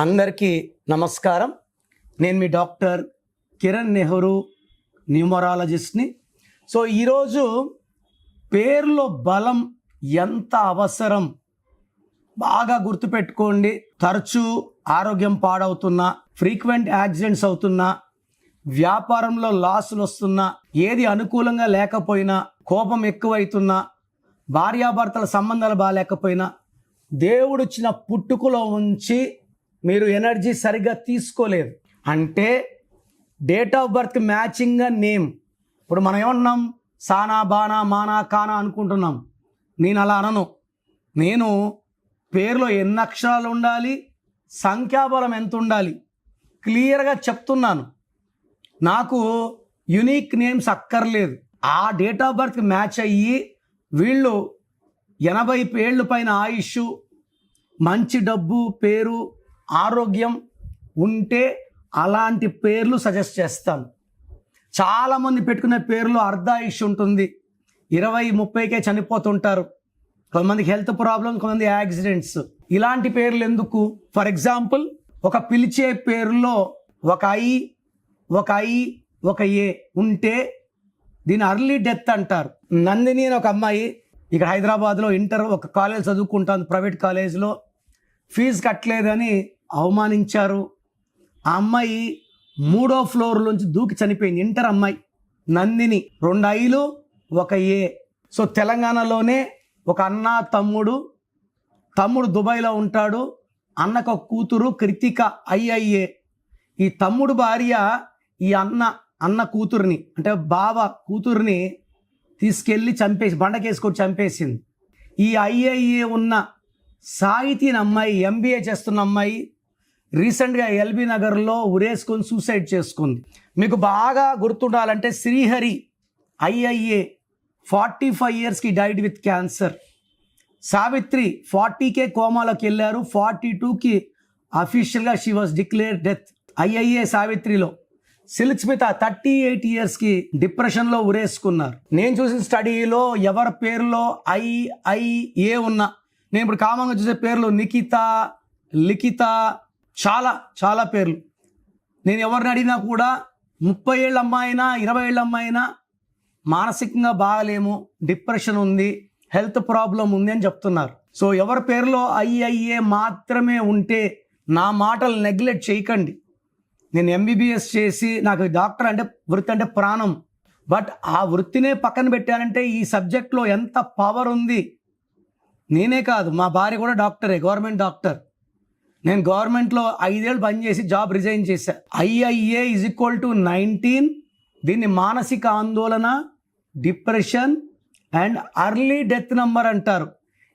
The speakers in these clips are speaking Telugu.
అందరికీ నమస్కారం. నేను మీ డాక్టర్ కిరణ్ నెహ్రూ న్యూమరాలజిస్ట్ని. సో ఈరోజు పేర్లో బలం ఎంత అవసరం? బాగా గుర్తుపెట్టుకోండి. తరచూ ఆరోగ్యం పాడవుతున్నా ఫ్రీక్వెంట్ యాక్సిడెంట్స్ అవుతున్నా వ్యాపారంలో లాసులు వస్తున్నా ఏది అనుకూలంగా లేకపోయినా కోపం ఎక్కువైతున్నా భార్యాభర్తల సంబంధాలు బాగాలేకపోయినా దేవుడిచ్చిన పుట్టుకలో ఉంచి మీరు ఎనర్జీ సరిగ్గా తీసుకోలేదు. అంటే డేట్ ఆఫ్ బర్త్ మ్యాచింగ్గా నేమ్. ఇప్పుడు మనం ఏమన్నాం సానా బానా మానా కానా అనుకుంటున్నాం. నేను అలా అనను. నేను పేరులో ఎన్ని అక్షరాలు ఉండాలి? సంఖ్యాబలం ఎంత ఉండాలి? క్లియర్గా చెప్తున్నాను. నాకు యునీక్ నేమ్స్ అక్కర్లేదు. ఆ డేట్ ఆఫ్ బర్త్కి మ్యాచ్ అయ్యి వీళ్ళు ఎనభై ఏళ్ళ పైన ఆయుష్ మంచి డబ్బు పేరు ఆరోగ్యం ఉంటే అలాంటి పేర్లు సజెస్ట్ చేస్తాను. చాలామంది పెట్టుకునే పేర్లు అర్ధాయుష్ ఉంటుంది. ఇరవై ముప్పైకే చనిపోతుంటారు. కొంతమందికి హెల్త్ ప్రాబ్లం కొంతమంది యాక్సిడెంట్స్. ఇలాంటి పేర్లు ఎందుకు? ఫర్ ఎగ్జాంపుల్ ఒక పిలిచే పేరులో ఒక ఐ ఒక ఐ ఒక ఏ ఉంటే దీని అర్లీ డెత్ అంటారు. నందిని అని ఒక అమ్మాయి ఇక్కడ హైదరాబాద్లో ఇంటర్ ఒక కాలేజ్ చదువుకుంటాను ప్రైవేట్ కాలేజ్లో. ఫీజు కట్టలేదని అవమానించారు. ఆ అమ్మాయి మూడో ఫ్లోర్ నుంచి దూకి చనిపోయింది. ఇంటర్ అమ్మాయి. నందిని. రెండు ఐలు ఒక ఏ. సో తెలంగాణలోనే ఒక అన్న తమ్ముడు తమ్ముడు దుబాయ్లో ఉంటాడు. అన్నకు ఒక కూతురు కృతిక ఐఐఏ. ఈ తమ్ముడు భార్య ఈ అన్న అన్న కూతుర్ని అంటే బావ కూతుర్ని తీసుకెళ్ళి చంపేసి బండకేసుకొని చంపేసింది. ఈ ఐఐఏ ఉన్న సాహితీని అమ్మాయి ఎంబీఏ చేస్తున్న అమ్మాయి రీసెంట్గా ఎల్బీ నగర్లో ఉరేసుకొని సూసైడ్ చేసుకుంది. మీకు బాగా గుర్తుండాలంటే శ్రీహరి ఐఐఏ ఫార్టీ ఫైవ్ ఇయర్స్కి డైడ్ విత్ క్యాన్సర్ సావిత్రి ఫార్టీకే కోమాలోకి వెళ్ళారు. ఫార్టీ టూకి అఫీషియల్గా she was declare death IIA సావిత్రిలో. Silk Smitha thirty eight ఇయర్స్కి డిప్రెషన్లో ఉరేసుకున్నారు. నేను చూసిన స్టడీలో ఎవరి పేరులో ఐఐఏ ఉన్నా? నేను ఇప్పుడు కామంగా చూసే పేర్లు నిఖిత లిఖిత చాలా చాలా పేర్లు. నేను ఎవరిని అడిగినా కూడా ముప్పై ఏళ్ళ అమ్మాయినా ఇరవై ఏళ్ళ అమ్మాయినా మానసికంగా బాగలేము డిప్రెషన్ ఉంది హెల్త్ ప్రాబ్లం ఉంది అని చెప్తున్నారు. సో ఎవరి పేరులో ఐఐఏ మాత్రమే ఉంటే నా మాటలు నెగ్లెక్ట్ చేయకండి. నేను ఎంబీబీఎస్ చేసి నాకు డాక్టర్ అంటే వృత్తి అంటే ప్రాణం. బట్ ఆ వృత్తినే పక్కన పెట్టానంటే ఈ సబ్జెక్ట్లో ఎంత పవర్ ఉంది? నేనే కాదు మా భార్య కూడా డాక్టరే గవర్నమెంట్ డాక్టర్. నేను గవర్నమెంట్లో ఐదేళ్ళు పనిచేసి జాబ్ రిజైన్ చేశా. IIA is equal to nineteen దీన్ని మానసిక ఆందోళన depression and early death number అంటారు.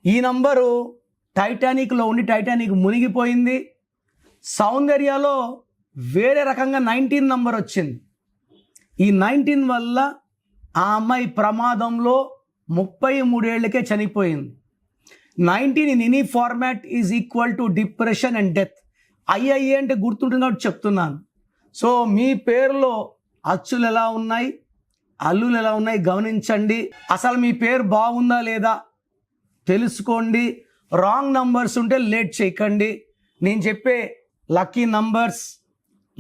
ఈ నంబరు టైటానిక్లో ఉండి టైటానిక్ మునిగిపోయింది. సౌందర్యలో వేరే రకంగా నైన్టీన్ నంబర్ వచ్చింది. ఈ నైన్టీన్ వల్ల ఆ అమ్మాయి ప్రమాదంలో ముప్పై మూడేళ్ళకే చనిపోయింది. Nineteen in any format is equal to depression and death IIA అంటే గుర్తుంటున్నట్టు చెప్తున్నాను. సో మీ పేరులో అచ్చులు ఎలా ఉన్నాయి? అల్లులు ఎలా ఉన్నాయి? గమనించండి. అసలు మీ పేరు బాగుందా లేదా? తెలుసుకోండి. రాంగ్ నంబర్స్ ఉంటే లేట్ చేయకండి. నేను చెప్పే lucky numbers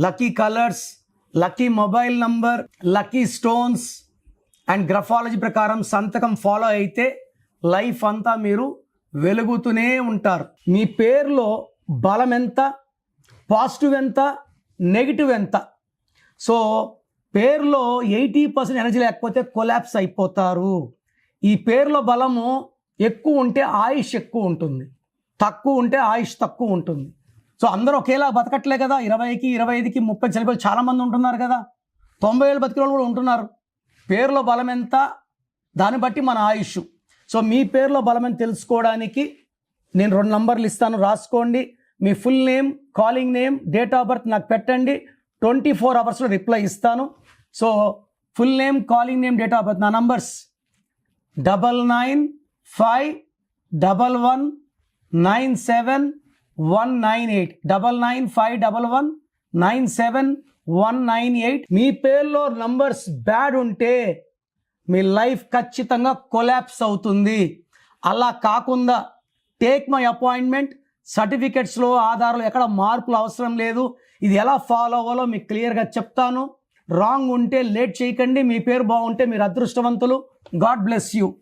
lucky colours lucky mobile number lucky stones and graphology ప్రకారం సంతకం ఫాలో అయితే లైఫ్ అంతా మీరు వెలుగుతూనే ఉంటారు. మీ పేరులో బలం ఎంత పాజిటివ్ ఎంత నెగిటివ్ ఎంత? సో పేరులో ఎయిటీ పర్సెంట్ ఎనర్జీ లేకపోతే కొలాప్స్ అయిపోతారు. ఈ పేరులో బలము ఎక్కువ ఉంటే ఆయుష్ ఎక్కువ ఉంటుంది. తక్కువ ఉంటే ఆయుష్ తక్కువ ఉంటుంది. సో అందరూ ఒకేలా బతకట్లే కదా? ఇరవైకి ఇరవై ఐదుకి ముప్పై చనిపోయి చాలామంది ఉంటున్నారు కదా? తొంభై ఏళ్ళు బతికిన వాళ్ళు కూడా ఉంటున్నారు. పేరులో బలం ఎంత దాన్ని బట్టి మన ఆయుష్. సో మీ పేరులో బలమని తెలుసుకోవడానికి నేను రెండు నంబర్లు ఇస్తాను. రాసుకోండి. మీ full name calling name date of birth నాకు పెట్టండి. ట్వంటీ ఫోర్ అవర్స్లో రిప్లై ఇస్తాను. So full name calling name date of birth నా numbers. Double nine five double one nine seven one nine eight. Double nine five double one nine seven one nine eight. మీ పేర్లో నంబర్స్ బ్యాడ్ ఉంటే మీ లైఫ్ ఖచ్చితంగా కొలాప్స్ అవుతుంది. అలా కాకుండా టేక్ మై అపాయింట్మెంట్. సర్టిఫికెట్స్లో ఆధారాలు ఎక్కడ మార్పులు అవసరం లేదు. ఇది ఎలా ఫాలో అవ్వాలో మీకు క్లియర్గా చెప్తాను. రాంగ్ ఉంటే లేట్ చేయకండి. మీ పేరు బాగుంటే మీరు అదృష్టవంతులు. God bless you.